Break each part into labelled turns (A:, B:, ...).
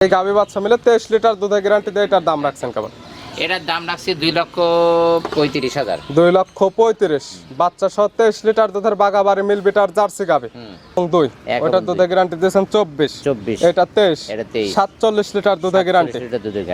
A: এই গাভী বাচ্চা মিলে তেইশ লিটার দুধের গ্যারান্টি দিয়ে এটার দাম রাখছেন কেমন?
B: এটার দাম রাখছি দুই লক্ষ পঁয়ত্রিশ হাজার।
A: দুই লক্ষ পঁয়ত্রিশ। বাচ্চা সহ তেইশ লিটার দুধের বাগাবাড়ি মিল বিটার জার্সি গাভী। এবং দুই দুধের গ্যারান্টি দিয়েছেন চব্বিশ।
B: চব্বিশ।
A: এটা তেইশ। সাতচল্লিশ লিটার দুধের গ্যারান্টি।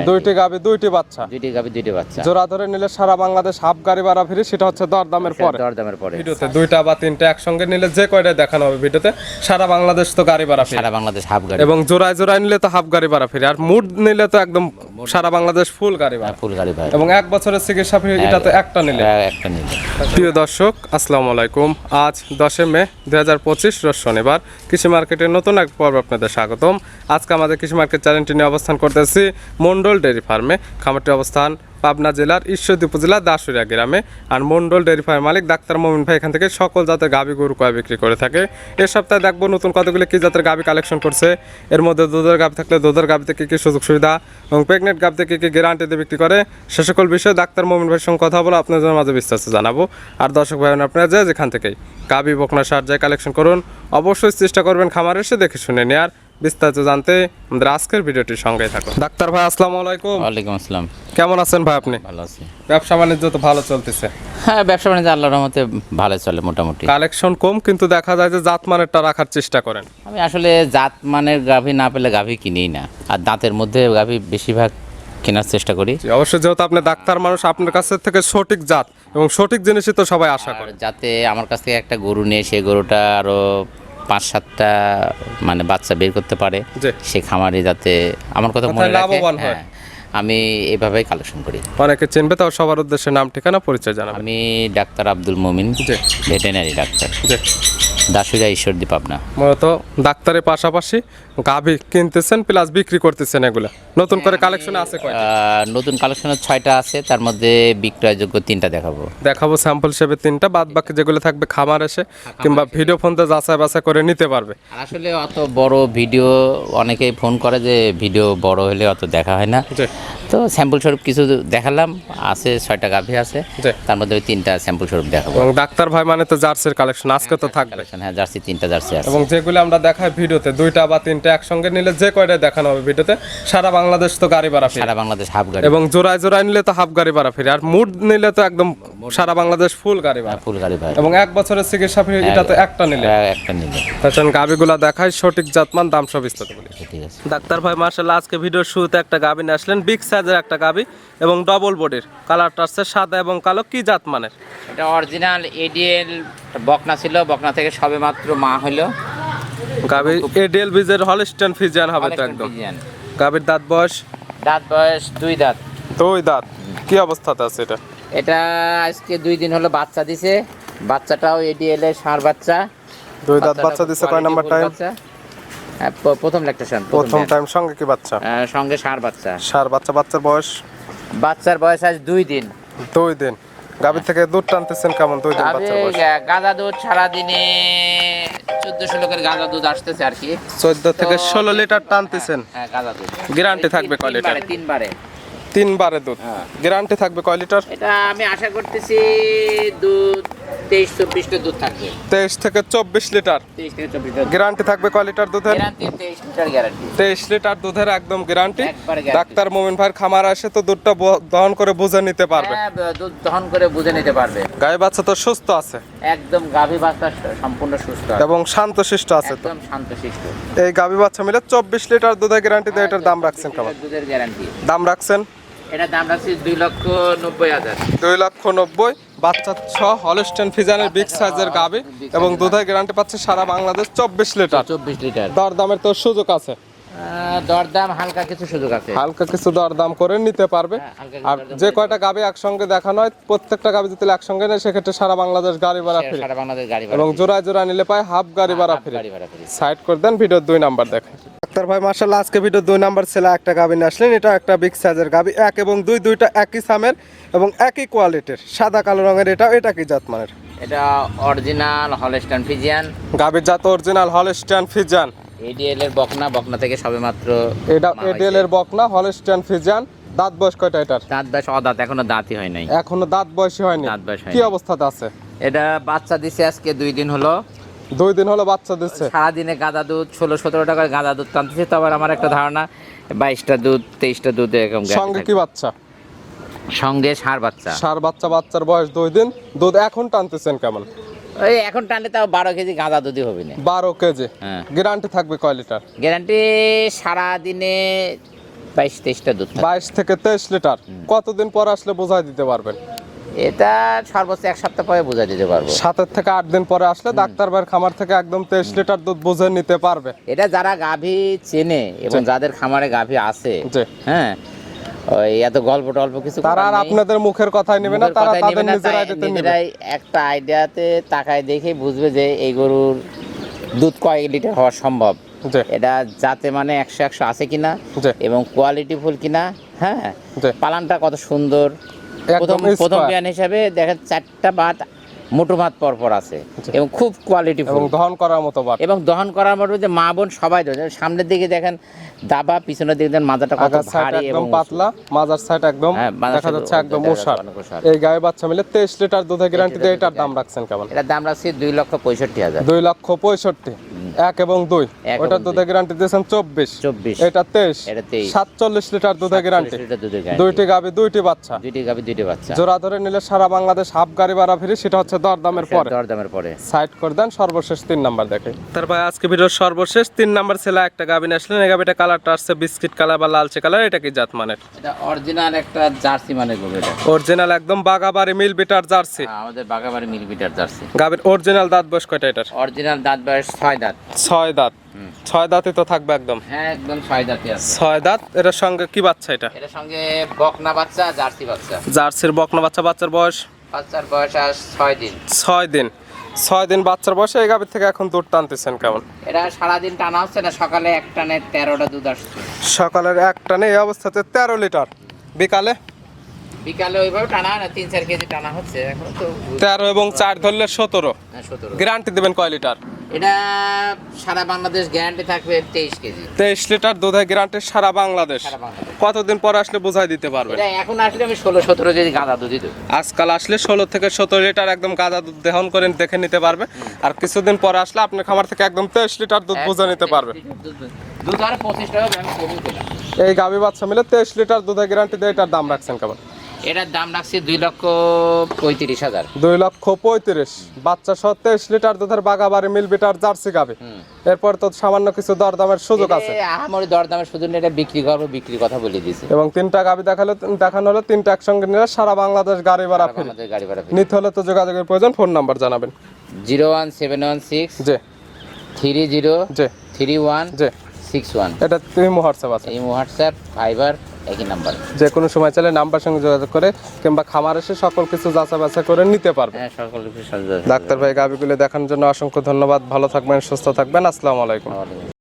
A: দুইটি গাভী দুইটি বাচ্চা।
B: দুইটি গাভি দুইটি বাচ্চা।
A: জোড়া ধরে নিলে সারা বাংলাদেশ হাফ গাড়ি ভাড়া ফ্রি সেটা হচ্ছে দরদামের পরে।
B: দরদামের পরে।
A: ভিডিওতে দুইটা বা তিনটা একসঙ্গে নিলে যে কয়টা দেখানো হবে ভিডিওতে সারা বাংলাদেশ তো গাড়ি ভাড়া ফ্রি।
B: সারা বাংলাদেশ হাফ গাড়ি।
A: এবং জোড়ায় জোড়ায় নিলে তো হাফ গাড়ি ভাড়া ফ্রি। আর মুড নিলে তো একদম সারা বাংলাদেশ ফুল গাড়ি ভাড়া।
B: ফুল গাড়ি ভাই।
A: এবং এক বছরের চিকিৎসা ফি এটা তো একটা নিলে।
B: হ্যাঁ, একটা নিলে।
A: প্রিয় দর্শক আসসালামু আলাইকুম। আজ দশে মে দুই হাজার পঁচিশ রোজ শনিবার। কৃষি মার্কেটের নতুন এক পর্ব আপনাদের স্বাগতম। আজকে আমাদের কৃষি মার্কেট চ্যানেলটি নিয়ে অবস্থান করতেছি মন্ডল ডেয়ারি ফার্মে। খামারটি অবস্থান পাবনা জেলার ঈশ্বরদী উপজেলা দাসুরিয়া গ্রামে। আর মন্ডল ডেয়ারি ফার্ম মালিক ডাক্তার মমিন ভাই এখান থেকে সকল জাতের গাভী গরু কয় বিক্রি করে থাকে। এ সপ্তাহে দেখব নতুন কতগুলি কি জাতের গাভী কালেকশন করছে। এর মধ্যে দুধের গাভী থাকলে দুধের গাভীতে কী কী সুযোগ সুবিধা এবং প্রেগনেন্ট গাভীতে কী কী গ্যারান্টিতে বিক্রি করে, সে সকল বিষয়ে ডাক্তার মমিন ভাইয়ের সঙ্গে কথা বলে আপনাদের মাঝে বিস্তারিত জানাব। আর দর্শক ভাই আপনারা যে যেখান থেকেই গাভী বকনা সার যায় কালেকশন করুন, অবশ্যই চেষ্টা করবেন খামার এসে দেখে শুনে নেয়ার। বিস্তারিত জানতে আমাদের আজকের ভিডিওটির সঙ্গে থাকুন। ডাক্তার ভাই, আসসালামু আলাইকুম।
B: ওয়ালাইকুম আসসালাম।
A: কেমন আছেন ভাই আপনি?
B: ভালো আছি।
A: ব্যবসা বাণিজ্য তো ভালো চলতেছে।
B: হ্যাঁ ব্যবসা বাণিজ্য আল্লাহর রহমতে ভালো চলে মোটামুটি।
A: কালেকশন কম কিন্তু দেখা যায় যে জাত মানেরটা রাখার চেষ্টা করেন।
B: আমি আসলে জাত মানের গাভী না পেলে গাভী কিনিই না। আর দাঁতের মধ্যে গাভী বেশিরভাগ কেনার চেষ্টা করি।
A: অবশ্যই যেহেতু আপনি ডাক্তার মানুষ আপনার কাছ থেকে সঠিক জাত এবং সঠিক জিনিসই তো সবাই আশা করে।
B: যাতে আমার কাছ থেকে একটা গরু নিয়ে সেই গরুটা আরও পাঁচ সাতটা মানে বাচ্চা বের করতে পারে সে খামারে যাতে আমার কথা মনে রাখে।
A: লাভবান হয়।
B: আমি এভাবেই কালেকশন করি।
A: অনেকে চিনবে তাও সবার উদ্দেশ্যে নাম ঠিকানা পরিচয় জানাবেন।
B: আমি doctor Abdul Momin
A: veterinary
B: veterinary doctor Dasura Ishwardi Pabna
A: মূলত ডাক্তারের পাশাপাশি গাভী কিনতেছেন প্লাস বিক্রি করতেছেন এগুলা। নতুন করে কালেকশন আছে
B: নতুন কালেকশনের ছয়টা আছে তার মধ্যে বিক্রয়যোগ্য তিনটা দেখাবো।
A: দেখাবো স্যাম্পল হিসেবে তিনটা বাদ বাকি যেগুলো থাকবে খামার এসে কিংবা ভিডিও ফোনতে যাচাই বাছাই করে নিতে পারবে।
B: আসলে অত বড় ভিডিও অনেকেই ফোন করে যে ভিডিও বড় হলে অত দেখা হয় না। তো স্যাম্পল স্বরূপ কিছু দেখালাম আছে ছয়টা গাভী আছে। তার মধ্যে তিনটা স্যাম্পল স্বরূপ দেখাবো।
A: ডাক্তার ভাই মানে তো জার্সির কালেকশন আজকে তো থাকবে।
B: কালেকশন হ্যাঁ জার্সি তিনটা জার্সি আছে।
A: এবং যেগুলো আমরা দেখাই ভিডিওতে দুইটা বা তিনটা একসঙ্গে নিলে যে কয়টাই দেখানো হবে ভিডিওতে সারা বাংলাদেশ তো গাড়ি ভাড়া ফ্রি।
B: সারা বাংলাদেশ হাফ গাড়ি।
A: এবং জোড়ায় জোড়ায় নিলে তো হাফ গাড়ি ভাড়া ফ্রি আর মুড নিলে তো একদম সারা বাংলাদেশ ফুল গাড়ি ভাড়া।
B: ফুল গাড়ি ভাই
A: এবং এক বছরের চিকিৎসা ফ্রি এটা তো একটা নিলে।
B: হ্যাঁ, একটা নিলে।
A: তাছাড়া গাভিগুলা দেখাই সঠিক জাতমান দাম সব বিস্তারিত বলি।
B: ঠিক আছে।
A: ডাক্তার ভাই মার্শাল্লাহ আজকে ভিডিওর শুরুতে একটা গাভি নিয়ে আসলেন বিগ সাইজের একটা গাভি এবং ডবল বডির কালারটা আসছে সাদা এবং কালো কি জাত মানের
B: এটা অরিজিনাল এডিএল বকনা ছিল বকনা থেকে সবে মাত্র মা হলো
A: গাভি এডিএল বিজের হলস্টেন ফিজিয়ান হবে তো একদম। গাভির দাঁত বয়স?
B: দাঁত বয়স দুই দাঁত।
A: দুই দাঁত। কি অবস্থাতে আছে এটা?
B: এটা আজকে দুই দিন হলো বাচ্চা দিছে। বাচ্চাটাও এডিএল এর ষাঁড় বাচ্চা।
A: দুই দাঁত বাচ্চা দিছে কয় নাম্বার টাইম
B: হ্যাঁ, প্রথম ল্যাকটেশন
A: প্রথম টাইম সঙ্গে কি বাচ্চা?
B: সঙ্গে ষাঁড় বাচ্চা।
A: সার বাচ্চা বাচ্চার বয়স?
B: বাচ্চার বয়স আজ দুই দিন।
A: দুই দিন। গাভি থেকে দুধ টানতেছেন কেমন দুই দিন বাচ্চা বয়স?
B: গাঁদা দুধ সারাদিনে চোদ্দশো লোকের গাঁদা দুধ আসতেছে আর কি।
A: চোদ্দ থেকে ষোলো লিটার টানতেছেন?
B: হ্যাঁ গাঁদা দুধ।
A: গ্যারান্টি থাকবে কয় লিটার?
B: তিনবারে। তিনবারে
A: দুধ।
B: হ্যাঁ।
A: গ্যারান্টি থাকবে কয় লিটার?
B: এটা আমি আশা করতেছি দুধ তেইশ চব্বিশটা দুধ থাকবে।
A: তেইশ থেকে চব্বিশ লিটার।
B: চব্বিশ লিটার।
A: গ্যারান্টি থাকবে কয় লিটার দুধের?
B: তেইশ লিটার
A: লিটার দুধের একদম গ্যারান্টি ডাক্তার মোমিন ভাইয়ের খামার আসে তো দুধটা ব- দহন করে বুঝে নিতে পারবে।
B: হ্যাঁ দুধ দহন করে বুঝে নিতে পারবে।
A: গায়ে বাচ্চা তো সুস্থ আছে।
B: একদম গাভী বাচ্চা সম্পূর্ণ সুস্থ
A: এবং শান্ত শিষ্ট আছে তো।
B: শান্ত শিষ্ট।
A: এই গাভী বাচ্চা মিলে চব্বিশ লিটার দুধের গ্যারান্টি দিয়ে এটার দাম রাখছেন কেমন?
B: দুধের গ্যারান্টি
A: দাম রাখছেন?
B: এটা দাম রাখছি দুই লক্ষ নব্বই হাজার।
A: দুই লক্ষ নব্বই। বাচ্চা ছ হলস্টেন ফিজানের বিগ সাইজের গাভী এবং দুধের গ্যারান্টি পাচ্ছে সারা বাংলাদেশ চব্বিশ লিটার।
B: চব্বিশ লিটার।
A: দর দামের তো সুযোগ আছে।
B: দরদাম হালকা কিছু সুযোগ আছে।
A: হালকা কিছু দর দাম করে নিতে পারবে।
B: হ্যাঁ,
A: আর যে কয়টা গাভী একসঙ্গে দেখানো হয় প্রত্যেকটা গাভী যদি একসঙ্গে নেয় সেক্ষেত্রে সারা বাংলাদেশ গাড়ি ভাড়া ফ্রি
B: সারা বাংলাদেশ গাড়ি ভাড়া
A: এবং জোড়ায় জোড়ায় নিলে পায় হাফ গাড়ি ভাড়া ফ্রি
B: গাড়ি ভাড়া ফ্রি
A: সাইড করে দেন ভিডিওর দুই নাম্বার দেখেন ডাক্তার ভাই মার্শাল্লাহ আজকে ভিডিও দুই নাম্বার ছেলে একটা গাভী নিয়ে আসলেন। এটা একটা বিগ সাইজের গাভী এক এবং দুই দুইটা একই সামের এবং একই কোয়ালিটির সাদা কালো রঙের এটা এটা কি জাত মানের
B: এটা অরিজিনাল হলস্টান ফিজিয়ান
A: গাভীর জাত অরিজিনাল হলস্টিয়ান ফিজান
B: এডিএল এর বকনা বকনা থেকে সবে মাত্র
A: এটা এডিএল এর বকনা হলস্টিয়ান ফিজিয়ান দাঁত বয়স কয়টা এটার?
B: দাঁত বয়স অদাঁত এখনও দাঁতই হয় নাই।
A: এখনও দাঁত বয়সী হয়নি।
B: দাঁত বয়স
A: কি অবস্থাতে আছে?
B: এটা বাচ্চা দিছে আজকে দুই দিন হলো।
A: দুই দিন হলো বাচ্চা দিচ্ছে।
B: সারাদিনে গাঁদা দুধ ষোলো সতেরো টাকার গাঁদা দুধ টানতেছে তো আবার আমার একটা ধারণা বাইশটা দুধ তেইশটা দুধ এরকম
A: সঙ্গে কি বাচ্চা?
B: সঙ্গে সার বাচ্চা।
A: সার বাচ্চা বাচ্চার বয়স দুই দিন। দুধ এখন টানতেছেন কেমন?
B: ওই এখন টানলে তাও বারো কেজি গাঁদা দুধই হবে না।
A: বারো কেজি।
B: হ্যাঁ।
A: গ্যারান্টি থাকবে কয় লিটার?
B: গ্যারান্টি সারা দিনে বাইশ তেইশটা দুধ
A: বাইশ থেকে তেইশ লিটার। কতদিন পর আসলে বোঝাই দিতে পারবেন?
B: এটা সর্বোচ্চ এক সপ্তাহ পরে বোঝা দিতে পারব।
A: সাতের থেকে আট দিন পরে আসলে ডাক্তার ভাইয়ের খামার থেকে একদম তেইশ লিটার দুধ বুঝে নিতে পারবে।
B: এটা যারা গাভী চেনে এবং যাদের খামারে গাভী আছে হ্যাঁ এত গল্প টল্প কিছু
A: তারা আর আপনাদের মুখের কথাই নেবে না তারা তাদের নিজের নেবে।
B: একটা আইডিয়াতে তাকায় দেখে বুঝবে যে এই গরুর দুধ কয় লিটার হওয়া সম্ভব। এটা যাতে মানে একশো একশো আছে কিনা। এবং কোয়ালিটি ফুল কিনা হ্যাঁ। পালানটা কত সুন্দর প্রথম প্রথম। বিয়ান হিসাবে দেখেন চারটা বাত মোটো ভাত পর পর আছে এবং খুব কোয়ালিটি
A: এবং দহন করার মতো বাট
B: এবং দহন করার মধ্যে যে মা বোন সবাই ধরে। সামনের দিকে দেখেন দাবা পিছনের দিকে দেখেন মাজাটা কত ভারী
A: একদম
B: এবং
A: পাতলা মাজার সাইড একদম
B: হ্যাঁ,
A: দেখা যাচ্ছে একদম
B: দেখা
A: ওষার
B: যাচ্ছে ওষার।
A: এই গায়ে বাচ্চা মিলে তেইশ লিটার দুধে গ্যারান্টি দিয়ে এটার দাম রাখছেন কেমন
B: এটার দাম রাখছি দুই লক্ষ পঁয়ষট্টি হাজার।
A: দুই লক্ষ পঁয়ষট্টি। এক এবং দুই।
B: এবং
A: দুধে গ্যারান্টি দিয়েছেন চব্বিশ।
B: চব্বিশ।
A: এটা তেইশ। সাতচল্লিশ লিটার দুধে গ্যারান্টি
B: দুধের
A: দুইটি গাবি দুইটি বাচ্চা।
B: দুইটি গাভি দুইটি বাচ্চা।
A: জোড়া ধরে নিলে সারা বাংলাদেশ হাফ গাড়ি ভাড়া ফিরি সেটা হচ্ছে দরদামের পরে।
B: দরদামের পরে।
A: সাইড করে দেন সর্বশেষ তিন নাম্বার দেখে। তারপরে আজকে ভিডিওর সর্বশেষ তিন নাম্বার ছেলে একটা গাবিন আসলেন। এই গাবিটা কালারটা আসছে বিস্কিট কালার বা লালচে কালার। এটা কি জাত মানের?
B: এটা অরিজিনাল একটা জার্সি মানে গরু এটা।
A: অরিজিনাল একদম বাগাবাড়ি মিল বিটার জার্সি।
B: হ্যাঁ, আমাদের বাগাবাড়ি মিলিমিটার জার্সি।
A: গাবির অরিজিনাল দাঁত বয়স কয়টা এটার?
B: অরিজিনাল দাঁত বয়স ছয় দাঁত।
A: ছয় দাঁত। ছয় দাঁতই তো থাকবে একদম।
B: হ্যাঁ একদম ছয় আছে।
A: ছয় দাঁত এটার সঙ্গে কি বাচ্চা এটা?
B: এটার সঙ্গে বকনা বাচ্চা জার্সি বাচ্চা।
A: জার্সির বকনা বাচ্চা বাচ্চার বয়স?
B: বাচ্চার বয়স আজ ছয় দিন।
A: ছয় দিন। ছয় দিন বাচ্চার বয়সে এই গাবির থেকে এখন দুধ টানতেছেন কেমন?
B: এটা সারাদিন টানা হচ্ছে না সকালে এক টানে তেরোটা দুধ আসছে।
A: সকালের এক টানে এই অবস্থাতে তেরো লিটার। বিকালে?
B: বিকালে ওইভাবে টানা না তিন চার কেজি টানা হচ্ছে এখন তো
A: তেরো এবং চার ধরলে সতেরো।
B: সতেরো।
A: গ্যারান্টি দেবেন কয় লিটার?
B: এটা সারা বাংলাদেশ গ্যারান্টি থাকবে তেইশ কেজি।
A: তেইশ লিটার দুধের গ্যারান্টি সারা বাংলাদেশ। কতদিন পর আসলে বোঝাই দিতে
B: পারবে এখন আসলে আমি ষোলো সতেরো কেজি গাঁদা দুধই দেবো।
A: আজকাল আসলে ষোলো থেকে সতেরো লিটার একদম গাঁদা দুধ দেহন করে দেখে নিতে পারবে। আর কিছুদিন পর আসলে আপনার খামার থেকে একদম তেইশ লিটার দুধ বুঝে নিতে পারবে।
B: দুধ আর পঁচিশ টাকা
A: এই গাভী বাচ্চা মিলে তেইশ লিটার দুধের গ্যারান্টি দিয়ে এটার দাম রাখছেন কেমন?
B: এটার দাম রাখছি দুই লক্ষ পঁয়ত্রিশ হাজার।
A: দুই লক্ষ পঁয়ত্রিশ। বাচ্চা সহ তেইশ লিটার দুধের বাগাবাড়ি মিল বিটার জার্সি গাভী। এরপর তো সামান্য কিছু দরদামের সুযোগ আছে।
B: আমারই দরদামের না এটা বিক্রি করব বিক্রির কথা বলে দিয়েছে।
A: এবং তিনটা গাভী দেখালে দেখানো হলো তিনটা একসঙ্গে নিলে সারা বাংলাদেশ গাড়ি ভাড়া ফ্রি।
B: গাড়ি ভাড়া
A: নিতে হলে তো যোগাযোগের প্রয়োজন ফোন নাম্বার জানাবেন।
B: Zero one seven one six
A: জি।
B: থ্রি জিরো
A: জি।
B: থ্রি ওয়ান
A: জি।
B: Six one.
A: এটা তুমি হোয়াটসঅ্যাপ আছে।
B: এই হোয়াটসঅ্যাপ ফাইবার। একই নাম্বার
A: যে কোনো সময় চাইলে নাম্বার সঙ্গে যোগাযোগ করে কিংবা খামার এসে সকল কিছু যাচা বাছা করে নিতে পারবে।
B: হ্যাঁ সকল কিছু
A: ডাক্তার ভাই গাবিগুলো দেখানোর জন্য অসংখ্য ধন্যবাদ। ভালো থাকবেন সুস্থ থাকবেন। আসসালামু আলাইকুম।